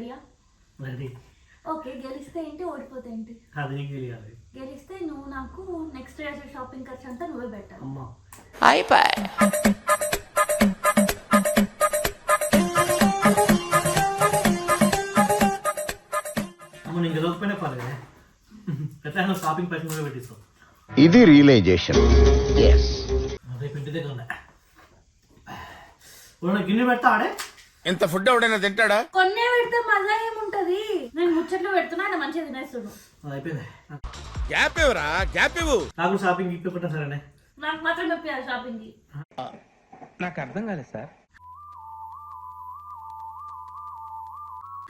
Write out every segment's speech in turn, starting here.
రెడీయా? Ready. Okay గెలిస్తే ఏంటి ఓడిపోతే ఏంటి? అది నీకు తెలియాలి. గెలిస్తే నువ్వు నాకు నెక్స్ట్ చేసే షాపింగ్ ఖర్చు అంతా నువ్వే పెట్టాలి. అమ్మ. అమ్మ నేను గెలవకపోయినా పర్లేదు ఎట్లా షాపింగ్ పైసలు కూడా పెట్టిస్తావు ఇది రియలైజేషన్ రేపు ఇంటి దగ్గర ఉన్నా. ఇప్పుడు గిన్నె పెడతా ఆడే? ఇంత ఫుడ్ ఎవడైనా తింటాడా? కొన్నే పెడితే మజా ఏముంటది? నేను ముచ్చట్లు పెడుతున్నా ఆయన మంచిగా తినేస్తుడు. అయిపోయింది. గ్యాప్ ఇవ్వరా? గ్యాప్ ఇవ్వు. నాకు షాపింగ్ ఇప్పి పెట్టాను సరేనే. నాకు మాత్రం నొప్పియాలి షాపింగ్కి నాకు అర్థం కాలేదు sir.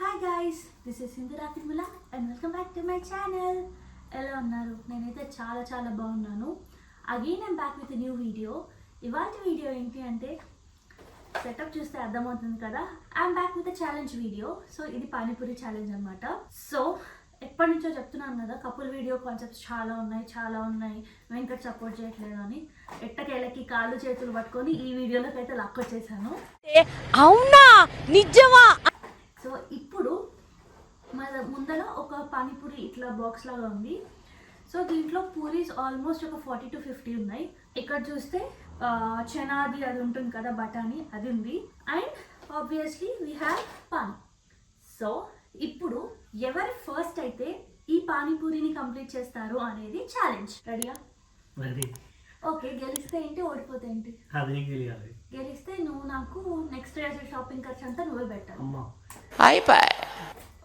Hi guys this is Sindhura Tirumala and welcome back to my channel ఎలా ఉన్నారు? నేనైతే చాలా చాలా బాగున్నాను. Again I'm back with new video ఇవాళ వీడియో ఏంటి అంటే సెటప్ చూస్తే అర్థమవుతుంది కదా? I'm back with challenge video so ఇది పానీపూరి ఛాలెంజ్ అనమాట సో ఎప్పటి నుంచో చెప్తున్నాను కదా కపుల్ వీడియో కాన్సెప్ట్స్ చాలా ఉన్నాయి చాలా ఉన్నాయి. వెంకట్ సపోర్ట్ చేయట్లేదు అని. ఎట్టకేళ్ళకి కాళ్ళు చేతులు పట్టుకొని ఈ వీడియోలోకి అయితే లాక్కొచ్చేసాను అవునా? నిజమా? సో ఇప్పుడు మన ముందర ఒక పానీపూరి ఇట్లా బాక్స్ లాగా ఉంది. సో దీంట్లో పూరీస్ ఆల్మోస్ట్ ఒక ఫార్టీ టు ఫిఫ్టీ ఉన్నాయి. ఇక్కడ చూస్తే చనాది అది ఉంటుంది కదా బఠానీ అది ఉంది. And obviously we have pan so ఇప్పుడు ఎవరు ఫస్ట్ అయితే ఈ పానీపూరిని కంప్లీట్ చేస్తారు అనేది ఛాలెంజ్ రెడీయా రెడీ ఓకే గెలిస్తే ఏంటి ఓడిపోతే ఏంటి? అది గెలిస్తే నువ్వు నాకు నెక్స్ట్ చేసే షాపింగ్ ఖర్చు అంతా నువ్వే పెట్టాలి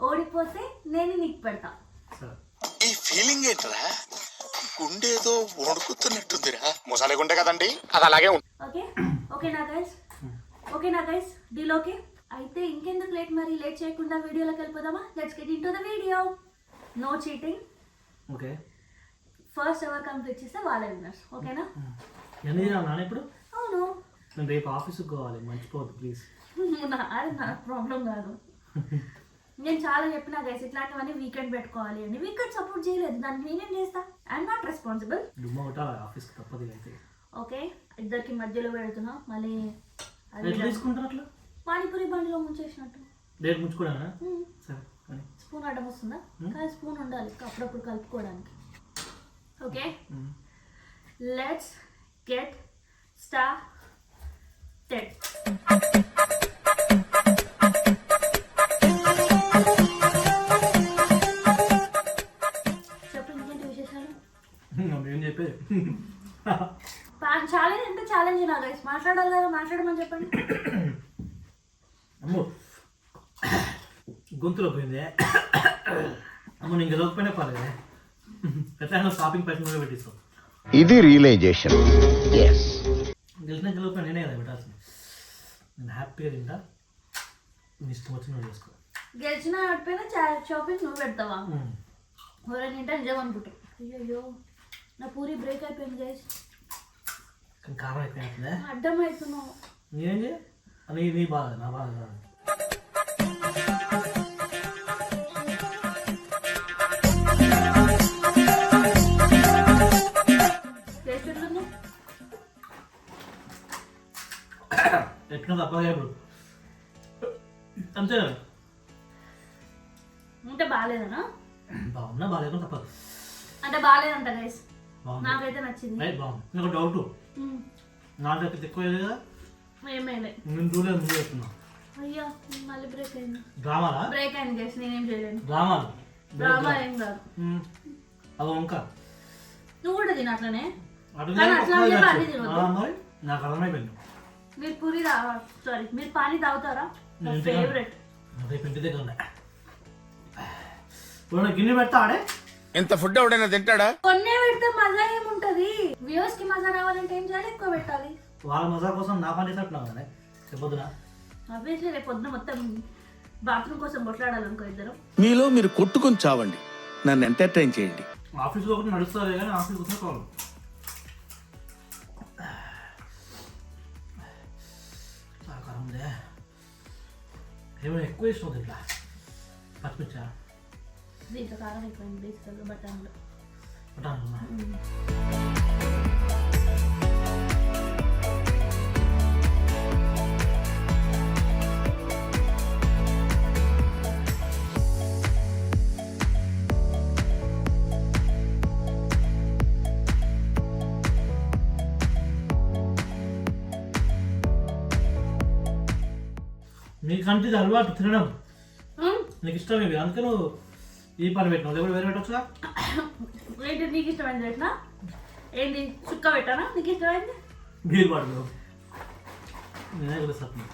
ఓడిపోతే నేను నీకు పెడతా. ఈ ఫీలింగ్ ఏంట్రా? గుండేదో వణుకుతున్నట్టుందిరా. మొసాలే గుండె కదండి. అది అలాగే ఉంటుంది ఓకే? ఓకే నా గైస్. ఓకే నా గైస్. Deal okay? అయితే ఇంకెందుకు లేట్ మరి? లేట్ చేయకుండా వీడియోలోకి వెళ్ళిపోదామా? Let's get into the video no cheating okay. First ever complete చేస్తే వాళ్ళే విన్నర్స్ ఓకేనా? ఎన్ని నాన్న ఇప్పుడు? అవును. నేను రేపు ఆఫీస్కి పోవాలి. మర్చిపోవద్దు ప్లీజ్ నా- అది నా ప్రాబ్లం కాదు. నేను చాలా చెప్పినా గైస్ ఇట్లాంటివన్నీ వీకెండ్ పెట్టుకోవాలి అని. వీకెండ్ సపోర్ట్ చేయలేదు. దానికి నేనేం చేస్తా? ఐఎమ్ నాట్ రెస్పాన్సిబుల్ ఆఫీస్కి తప్పదు అయితే. ఓకే ఇద్దరికి మధ్యలో పెడుతున్నా. మళ్ళీ తీసుకుంటారు పానీపూరి బండిలో ముంచేసినట్టు. డేట్ ముంచుకోవడానా మ్మ్. సరే కానీ స్పూన్ అడ్డం వస్తుందా? Hmm? కానీ స్పూన్ ఉండాలి. అప్పుడప్పుడు కలుపుకోవడానికి. Okay. Let's get started ఏం చెప్పేది? ఛాలెంజ్ అంటే ఛాలెంజ్ నా గైస్ మాట్లాడాలి కదా మాట్లాడమని చెప్పండి. అమ్మో. గొంతులో పోయింది. అమ్మ నేను గెలవకపోయినా పర్లేదు ఎట్లా షాపింగ్ పైసలు కూడా పెట్టిస్తావు ఇది రియలైజేషన్ గెలిచిన గెలవకపోయినా నేనే కదా పెట్టాల్సింది. నేను హ్యాపీగా తింటా. నీ ఇష్టం వచ్చి నువ్వు చేసుకో. గెలిచిన ఆడిపోయినా షాపింగ్ నువ్వు పెడతావా. ఎవరైనా తింటే నిజం అనుకుంటా అయ్యో నా పూరి బ్రేక్ అయిపోయింది గైస్ కారం అయిపోయింది? అడ్డం అవుతున్నావు నేనేం చేయ? నీ నీ బాధ నా బాధ ఎట్లా తప్పగా ఇప్పుడు అంతే అంటే బాగాలేదనా? బాగున్నా బాగాలేకుండా తప్పదు. అంటే బాగాలేదంట గైస్ నాకైతే నచ్చింది. నీకు డౌట్ మ్మ్. నాకైతే ఎక్కువ కదా? ఏమేలే నేను చూడలేదు ముందు చెప్తున్నా అయ్యా మళ్ళీ బ్రేక్ అయింది. డ్రామాలా బ్రేక్ అయింది గైస్ నేనేం చేయలేను. డ్రామాలు? డ్రామా ఏం కాదు. అది వంక. నువ్వు కూడా తిన అట్లనే. నాకు అర్థమైపోయింది. మీరు పూరి సారీ మీరు పానీ తాగుతారా? నా. ఫేవరెట్ రేపు ఇంటి దగ్గర ఉన్నా ఇప్పుడు నాకు గిన్నె పెడతా ఆడే? ఇంత ఫుడ్ ఎవడైనా తింటాడా? కొన్నే పెడితే మజా ఏముంటది? వ్యూవర్స్కి మజా రావాలంటే ఏం చేయాలి? ఎక్కువ పెట్టాలి. వాళ్ళ మజా కోసం నా పని చేసినట్టున్నావు కదా రేపు పొద్దున. మొత్తం బాత్రూమ్ కోసం కొట్లాడాలనుకో ఇద్దరు. మీలో మీరు కొట్టుకొని చావండి. నన్ను ఎంటర్టైన్ చేయండి. ఆఫీస్లో ఒకటి నడుస్తుంది కానీ ఆఫీస్కి వచ్చిన కావాలి ఉందే. ఏమైనా ఎక్కువ ఇష్టం ఇట్లా పచ్చిమిర్చా? మీకు కారం అయిపోయింది బీచ్ ఇది అలవాటు తినడం. నీకు ఇష్టం ఇవి అందుకే నువ్వు ఈ పని పెట్టినావు. లేకపోతే వేరే పెట్టచ్చుగా? ఏంటి నీకు ఇష్టమైంది పెట్టినా? ఏంటి చుక్క పెట్టానా? నీకు ఇష్టమైంది? బీర్ పడదు నేనే తెలుస్తాను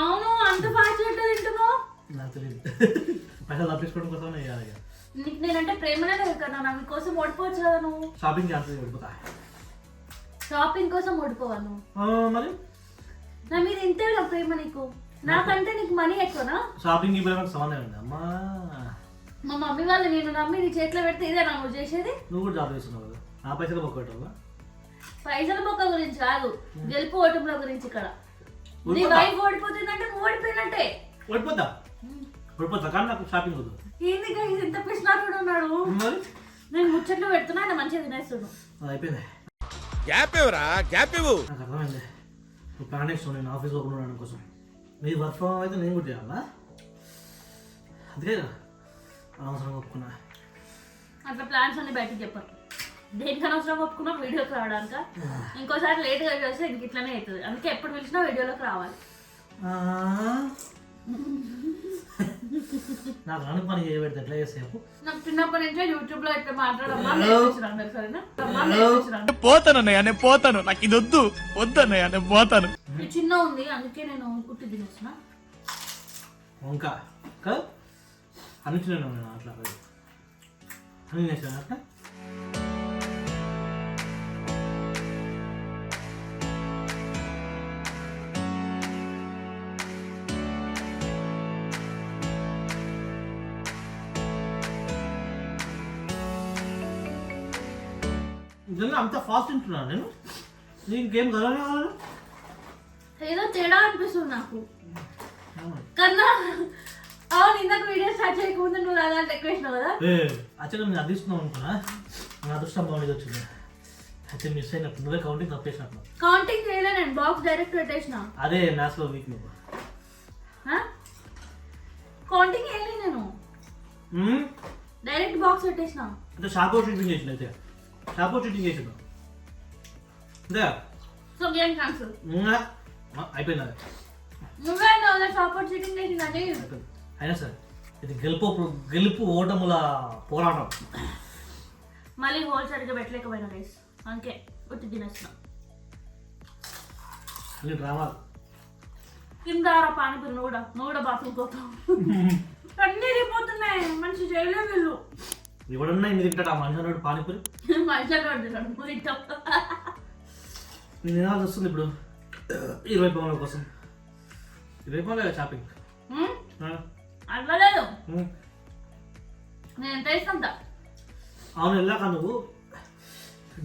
అవును అంత ఫాస్ట్ పెట్టా తింటున్నావు? నాకు తెలియదు పైసలు తప్పించుకోవడం కోసం ఇక. నీకు నేనంటే ప్రేమనే లేదు కదా నా కోసం ఓడిపోవచ్చు కదా నువ్వు? షాపింగ్ క్యాన్సిల్ పడిపోతా షాపింగ్ కోసం ఓడిపోవా నువ్వు? మరి? నా మీద ఇంతే ప్రేమ నీకు? నాకంటే నీకు మనీ ఎక్కువనా? షాపింగ్ ఇప్పుడు నాకు సంబంధం ఉంది అమ్మా. మా మమ్మీ వాళ్ళు నేను నమ్మి నీ చేతిలో పెడితే ఇదే నువ్వు చేసేది? నువ్వు కూడా జాబ్ చేస్తున్నావు కదా. నా పైసలు మొక్క పెట్టావా పైసల బొక్క గురించి కాదు గెలుపు ఓటముల గురించి ఇక్కడ. నీ. వైఫ్ ఓడిపోతుందంటే నువ్వు ఓడిపోయినట్టే. ఓడిపోతా? ఓడిపోతా? కానీ నాకు షాపింగ్ వద్దు. ఏంది guys ఇంత పిసినారుడు ఉన్నాడు? నేను ముచ్చట్లు పెడుతున్నా ఆయన మంచిగా తినేస్తుడు అది అయిపోయింది. గ్యాప్ ఇవ్వరా? గ్యాప్ ఇవ్వు. నాకు అర్థమైంది. నువ్వు ప్లాన్ వేస్తావు నేను ఆఫీస్ ఓపెన్ ఉండడం కోసం. నీ వర్క్ ఫ్రమ్ అయితే నేను కూడా చేయాలా? అందుకే కదా. అనవసరంగా ఒప్పుకున్నా. అట్లా ప్లాన్స్ అన్ని బయటకు చెప్పారు దేనికి అనవసరం ఒప్పుకున్నా వీడియోకి రావడానిక? ఇంకోసారి లేట్గా చేస్తే ఇంక ఇట్లానే అవుతుంది అందుకే ఎప్పుడు పిలిచినా వీడియోలోకి రావాలి. ఆ. నాకు రాని పని చేయబెడితే ఎట్లా చేస్తే చెప్పు? నాకు చిన్నప్పటి నుంచే యూట్యూబ్లో ఇట్లా మాట్లాడమ్మా పోతాను అన్నయ్య నేను పోతాను. నాకు ఇది వద్దు. వద్దన్నయ్య నేను పోతాను. ఇది చిన్న ఉంది అందుకే నేను కుట్టి తినేసిన. వంక కదా నేను అట్లా అది. చేసాను అట్లా? నిజంగా అంత ఫాస్ట్ తింటున్నాను నేను. నీకు ఇంకేం కలవనే కావాలి? ఏదో తేడా అనిపిస్తుంది నాకు. కన్నా అవును ఇందాక వీడియో స్టార్ట్ చేయకముందు నువ్వు అలాంటి ఎక్కువ కదా యాక్చువల్గా నేను అదిస్తున్నావు అనుకున్నా. నా అదృష్టం బాగుండేది వచ్చింది. అయితే మిస్ అయినట్టు నువ్వే కౌంటింగ్ తప్పేసినట్టు కౌంటింగ్ చేయలే నేను బాక్స్ డైరెక్ట్ పెట్టేసిన. అదే మ్యాథ్స్లో వీక్ నువ్వు. కౌంటింగ్ వేయలే నేను? డైరెక్ట్ బాక్స్ పెట్టేసిన. అంటే షాప్ అవుట్ షూటింగ్ చేసిన అయితే. షాప్ అవుట్ షూటింగ్ చేసిన అంతే. సో గేమ్ క్యాన్సిల్ అయిపోయింది? నువ్వే సపోర్ట్ చేసిందని అయిపోయింది. అయినా సరే ఇది గెలుపు గెలుపు ఓటముల పోరాటం. మళ్ళీ హోల్ సరిగ్గా పెట్టలేకపోయినా గైస్ అందుకే ఉట్టి తినేసిన అన్ని డ్రామాలు కింద పానీపూరి నువ్వు కూడా బాత్రూమ్ పోతావు అన్నీ రిపోతున్నాయి మంచి చేయలే వీళ్ళు. ఎవడన్నా ఇది తింటాడు? ఆ మనిషి అన్నాడు పానీపూరి కొడుతున్నాడు నువ్వు తింటావు నేను తినాల్సి వస్తుంది ఇప్పుడు? ఇరవై పవన్ల కోసం. ఇరవై పవన్లే షాపింగ్ హ్మ్? అట్లా లేదు నేను ఎంత ఇస్తాంత అవును వెళ్ళాక నువ్వు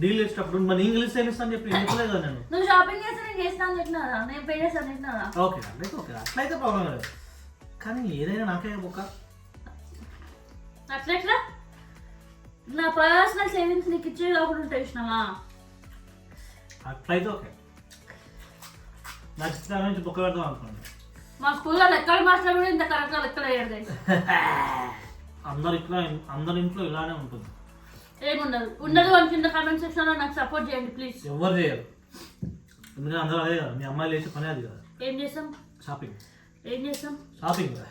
డీల్ చేసేటప్పుడు మన ఇంగ్లీష్ ఏమి ఇస్తాను చెప్పి నేను నువ్వు షాపింగ్ చేస్తే నేను చేస్తాను నేను పే చేస్తాను ఓకే అట్లయితే ఓకే. అట్లయితే ప్రాబ్లం లేదు. కానీ ఏదైనా నాకే బొక్క. అట్లా ఎట్లా? నా పర్సనల్ సేవింగ్స్ నీకు ఇచ్చే లోపల ఉంటాయి ఇచ్చినావా అట్లయితే ఓకే. ఇష్టం నుంచి బొక్క పెడదాం అనుకోండి మా స్కూల్లో లెక్కలు మాస్టర్ కూడా ఇంత కరెక్ట్గా లెక్కలు guys. అందరు ఇట్లా అందరి ఇంట్లో ఇలానే ఉంటుంది. ఏముండదు. ఉండదు అని కింద కామెంట్ సెక్షన్లో నాకు సపోర్ట్ చేయండి ప్లీజ్ ఎవరు చేయరు. ఎందుకంటే అందరూ అదే కదా మీ అమ్మాయిలు వేసే పని అది కదా. ఏం చేస్తాం? షాపింగ్ ఏం చేస్తాం? షాపింగ్ కదా.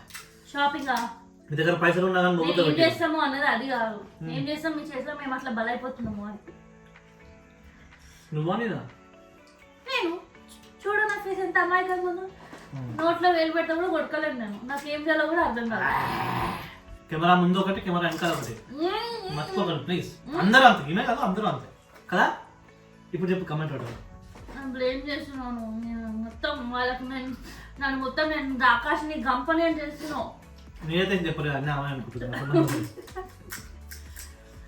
షాపింగ్ మీ దగ్గర పైసలు ఉన్నా కానీ నేను మొగ్గుతో ఏం చేస్తాము అన్నది అది కాదు. ఏం చేస్తాం మీ చేస్తాం మేము అట్లా బలైపోతున్నాము అని. నువ్వా నేను చూడు నా ఫేస్ ఎంత అమాయకంగా ఉందో. నోట్లో వేలు పెడితే కూడా కొట్టుకోలేను నేను. నాకు ఏం చేయాలో కూడా అర్థం కాదు. కెమెరా ముందు ఒకటి కెమెరా వెనకాల ఒకటి. మర్చిపోకండి ప్లీజ్ అందరూ అంతే ఈమె కాదు అందరూ అంతే. కదా? ఇప్పుడు చెప్పు కమెంట్ పెట్టండి బ్లేమ్ చేస్తున్నాను నేను మొత్తం వాళ్ళకు నేను నన్ను మొత్తం నేను ఆకాశని గంపని అని చేస్తున్నావు. నేనైతే ఏం చెప్పలేదు అన్నీ అమ్మాయి అనుకుంటున్నాను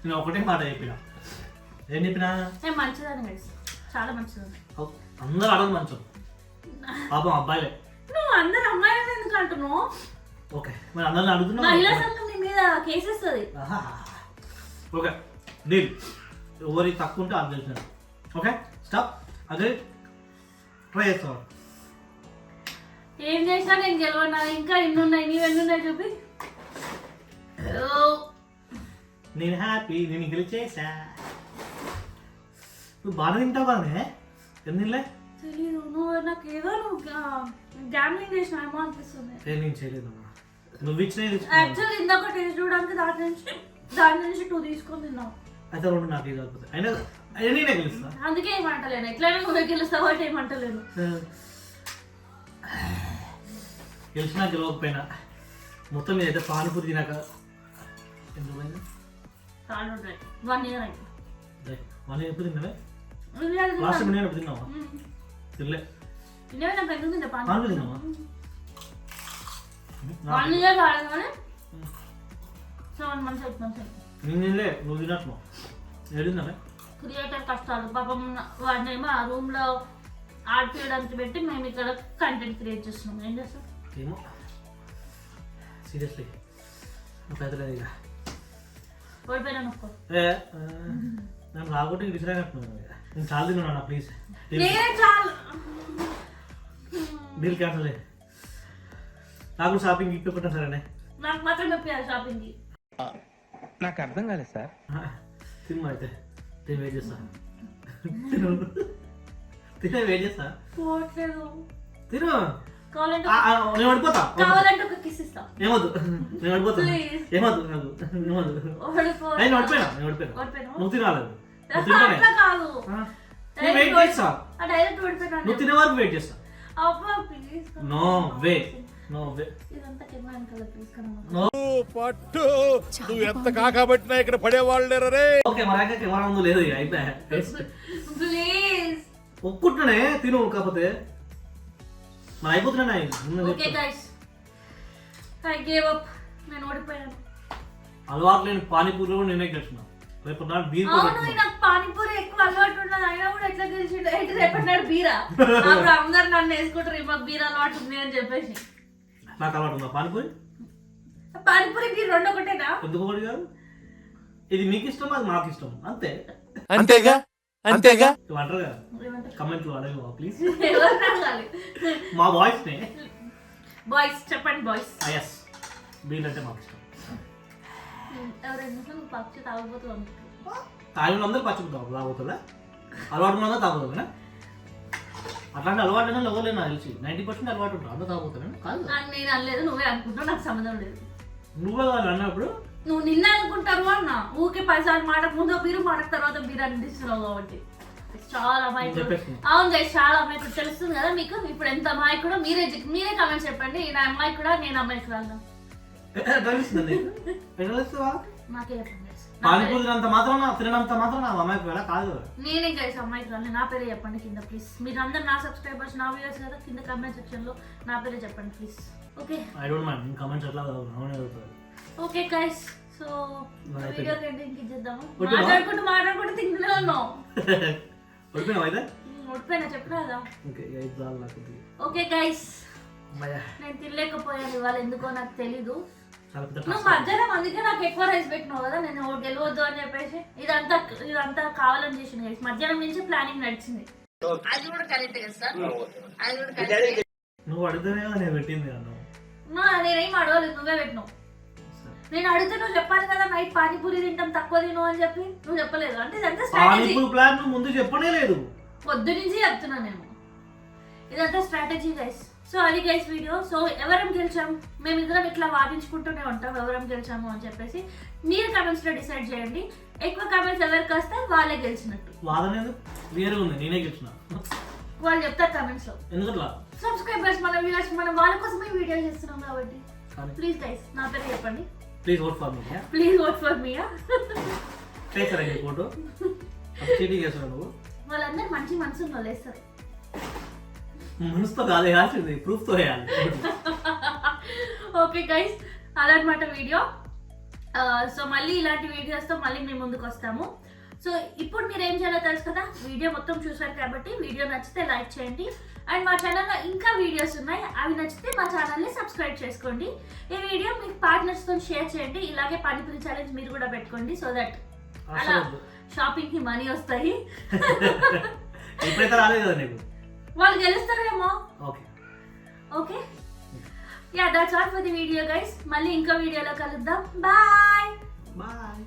నేను ఒకటే మాట చెప్పిన. ఏం చెప్పినా? నేను మంచిదాన్ని గైస్ చాలా మంచిదాన్ని. ఓ, అందరూ అడగదు మంచం పాపం అబ్బాయిలే. నువ్వు అందరు అమ్మాయిలను ఎందుకు అంటున్నావు? ఓకే మరి అందరిని అడుగుతున్నావు మహిళా సంఘం నీ మీద కేసేస్తుంది. ఓకే డీల్ ఎవరికి తక్కువ ఉంటే అది తెలిసిన ఓకే స్టాప్ అదే ట్రై చేస్తాం ఏం చేసినా నేను గెలవనా ఇంకా ఎన్ని ఉన్నాయి నీవు ఎన్ని ఉన్నాయి చూపి నేను హ్యాపీ నేను గెలిచేసా. నువ్వు బాగా తింటావు ఎన్నిలే తెలీదు. నువ్వు నాకు ఏదో నువ్వు గ్యామ్లింగ్ చేసినావేమో అనిపిస్తుంది. ఏ నేను చేయలేదమ్మా నువ్వు ఇచ్చినవి తీసుకున్నావు యాక్చువల్ ఇందాక టేస్ట్ చూడడానికి దాని నుంచి దాని నుంచి టూ తీసుకొని తిన్నావు. అయితే రెండు నాకు ఇది కాకపోతే అయినా అయినా నేనే గెలుస్తా. అందుకే ఏమంటలేను ఎట్లయినా నువ్వే గెలుస్తావు అంటే ఏమంటలేను గెలిచినా గెలవకపోయినా మొత్తం మీద అయితే పానీపూరి తినాక ఎందుకు వన్ ఇయర్ అయింది. అదే, మనం ఎప్పుడు తిన్నావే లాస్ట్. నేను ఎప్పుడు తిన్నావా? మ్మ్. తినలే. ఇన్నోవే నాకు ఎందుకు తింటా పానీపూరి పానీ తిన్నావా వన్ ఇయర్ కాలేదు కానీ సెవెన్ మంత్స్ ఎయిట్ మంత్స్ నేను తినలే నువ్వు తినట్లు. ఏడున్నావే క్రియేటర్ కష్టాలు. పాపం వాడినేమో ఆ రూమ్లో ఆడిపించడానికి పెట్టి మేము ఇక్కడ కంటెంట్ క్రియేట్ చేస్తున్నాం. ఏం చేస్తాం ఏమో. సీరియస్లీ. నాకు అయితే లేదు ఇక. ఓడిపోయినా నొక్కో నన్ను రాకుంటే విసిరానట్టున్నాను. నేను చాలా తిన్నాను ప్లీజ్ నేనే డీల్ క్యాన్సల్ నాకు షాపింగ్ ఇప్పి సరేనే నాకు మాత్రం నొప్పియాలి షాపింగ్కి. నాకు అర్థం కాలేదు సార్. తిను అయితే. తిని వెయిట్ చేస్తా. తిను. వెయిట్ చేస్తా. పోవట్లేదు. తిను. కావాలంటే ఆ, ఆ, నేను పడిపోతా. కావాలంటే ఒక కిస్ ఇస్తా. ఏమొద్దు నేను పడిపోతా. Please. ఏమొద్దు నాకు. ఏమొద్దు ఓడిపో నేను పడిపోయినా నేను పడిపోయినా? నువ్వు తినాలి. అట్లా కాదు. ఆ, నేను వెయిట్ చేస్తా. ఆ డైరెక్ట్ నువ్వు తినే వరకు వెయిట్ చేస్తా. అబ్బా please no way no way ఇదంతా కెమెరా వెనకాల ప్లీజ్ కన్నా నో పట్టు. నువ్వు ఎంత కాకబట్టినా ఇక్కడ పడేవాళ్ళు రే ఓకే మరి అయితే కెమెరా లేదు ఇక అయిపోయా. ప్లీజ్ ఒక్కుంటున్నానే తిను కాకపోతే. మరి అయిపోతున్నా okay guys I gave up నేను ఓడిపోయాను. అలవాటు లేని పానీపూరి కూడా నేనే గెలిచిన. రేపు నాడు బీర్ అవును. నాకు పానీపూరి ఎక్కువ అలవాటు ఉన్నది. అయినా కూడా ఎట్లా గెలిచిండు ఏంటి రేపటి నాడు బీరా? అప్పుడు అందరు నన్ను వేసుకుంటారు మాకు బీర్ అలవాటు ఉంది అని చెప్పేసి. నాకు అలవాటు ఉందా పానీపూరి? పానీపూరి బీర్ రెండు ఒకటేనా? ఎందుకు ఒకటి కాదు? ఇది మీకు ఇష్టం అది మాకు ఇష్టం అంతే. అంతేగా? అంతేగా? అంటారు కదా? కమెంట్లు అడగవా ప్లీజ్ మా వాయిస్ నే. బాయ్స్ చెప్పండి బాయ్స్ ఎస్ బీర్ అంటే మాకు ఇష్టం. ఎవరైనా నువ్వు పక్షి తాగబోతూ అనుకుంటున్నావు తాగిన అందరూ పచ్చుకుంటాం తాగుతుందా అలవాటు ఉన్నదా తాగుతుందా అట్లాంటి అలవాటు అయినా ఎవరు నాకు తెలిసి. నైంటీ పర్సెంట్ అలవాటు ఉంటారు అందరూ తాగుతారా కాదు. నేను అనలేదు నువ్వే అనుకుంటావు నాకు సంబంధం లేదు. నువ్వే కాదు అన్నప్పుడు నువ్వు నిన్న అనుకుంటారు అన్న. ఊకే పదిసార్లు మాటకు ముందు బీరు మాటకు తర్వాత బీరు అనిపిస్తున్నావు కాబట్టి. చాలా అమాయకుడు. చెప్పేస్తున్నా. అవును గైస్ చాలా అమాయకుడు. తెలుస్తుంది కదా మీకు? ఇప్పుడు ఎంత అమాయకుడో మీరే మీరే కామెంట్ చెప్పండి. ఈయన అమాయకుడా? నేను అమాయకుడా అన్నా తెలుస్తుంది నీకు ఎట్లా పానీపూరి తినంత మాత్రం తినంత మాత్రం నా అమ్మాయికి వెళ్ళా కాదు. నేనే గైస్ అమాయకురాలు నా పేరే చెప్పండి కింద ప్లీజ్ మీరు అందరు నా సబ్స్క్రైబర్స్ నా వ్యూయర్స్ కదా? కింద కామెంట్ సెక్షన్లో నా పేరే చెప్పండి please okay I don't mind comments okay guys so. Video ending ఇచ్చేద్దాము? మాట్లాడుకుంటూ మాట్లాడుకుంటూ తింటూనే ఉన్నాం ఓడిపోయినావు అయితే ఓడిపోయినా చెప్పినా కదా? ఓకే. ఓకే గైస్ నేను తినలేకపోయాను ఇవాళ ఎందుకో నాకు తెలీదు. నువ్వు. మధ్యాహ్నం అందుకే నాకు ఎక్కువ రైస్ పెట్టినావు కదా నేను గెలవద్దు అని చెప్పేసి ఇదంతా ఇదంతా కావాలని చేసింది గైస్ మధ్యాహ్నం నుంచి ప్లానింగ్ నడిచింది. అది కూడా కరెక్ట్ కదా సార్? అది కూడా కరెక్ట్ నువ్వు అడిగితేనే కదా నేను పెట్టింది అన్న నేనేం అడగలేదు నువ్వే పెట్టినావు. నేను అడిగితే నువ్వు చెప్పాలి కదా నైట్ పానీపూరి తింటాం తక్కువ తిను అని చెప్పి నువ్వు చెప్పలేదు. అంటే ఇదంతా స్ట్రాటజీ పానీపూరి ప్లాన్ నువ్వు ముందు చెప్పనే లేదు. పొద్దు నుంచి చెప్తున్నా నేను. ఇదంతా స్ట్రాటజీ గైస్ సో అది గైస్ వీడియో సో ఎవరం గెలిచాం మేము ఇద్దరం ఇట్లా వాదించుకుంటూనే ఉంటాం ఎవరం గెలిచాము అని చెప్పేసి. మీరు comments లో డిసైడ్ చేయండి. ఎక్కువ కామెంట్స్ ఎవరికి వస్తే వాళ్ళే గెలిచినట్టు. వాదన వేరే ఉంది నేనే గెలిచిన. వాళ్ళు చెప్తారు comments లో. ఎందుకట్లా? సబ్స్క్రైబర్స్ మన వ్యూవర్స్ మనం వాళ్ళ కోసమే వీడియో చేస్తున్నాం కాబట్టి. ప్లీజ్ గైస్ నా పేరు చెప్పండి. Please vote for me please vote for చేస్తారా ఈ ఫోటో చేస్తున్నావు వాళ్ళందరూ మంచి మనసు వాళ్ళు వేస్తారు మనసుతో కాదు వేయాల్సింది ప్రూఫ్తో వేయాలి. ఓకే గైస్ అదనమాట వీడియో. సో మళ్ళీ ఇలాంటి వీడియోస్తో మళ్ళీ మేము ముందుకు వస్తాము. సో ఇప్పుడు మీరు ఏం చేయాలో తెలుసు కదా వీడియో మొత్తం చూసారు కాబట్టి వీడియో నచ్చితే లైక్ చేయండి. అండ్ మా ఛానల్లో ఇంకా వీడియోస్ ఉన్నాయి అవి నచ్చితే మా ఛానల్ని సబ్స్క్రైబ్ చేసుకోండి. ఈ వీడియో మీకు పార్ట్నర్స్తో షేర్ చేయండి ఇలాగే పానీపూరి ఛాలెంజ్ మీరు కూడా పెట్టుకోండి సో దట్ అలా షాపింగ్కి మనీ వస్తాయి. ఇప్పుడైతే రాలేదు నీకు? వాళ్ళు గెలుస్తారేమో. Okay. Okay? Yeah that's all for the video guys మళ్ళీ ఇంకో వీడియోలో కలుద్దాం. Bye bye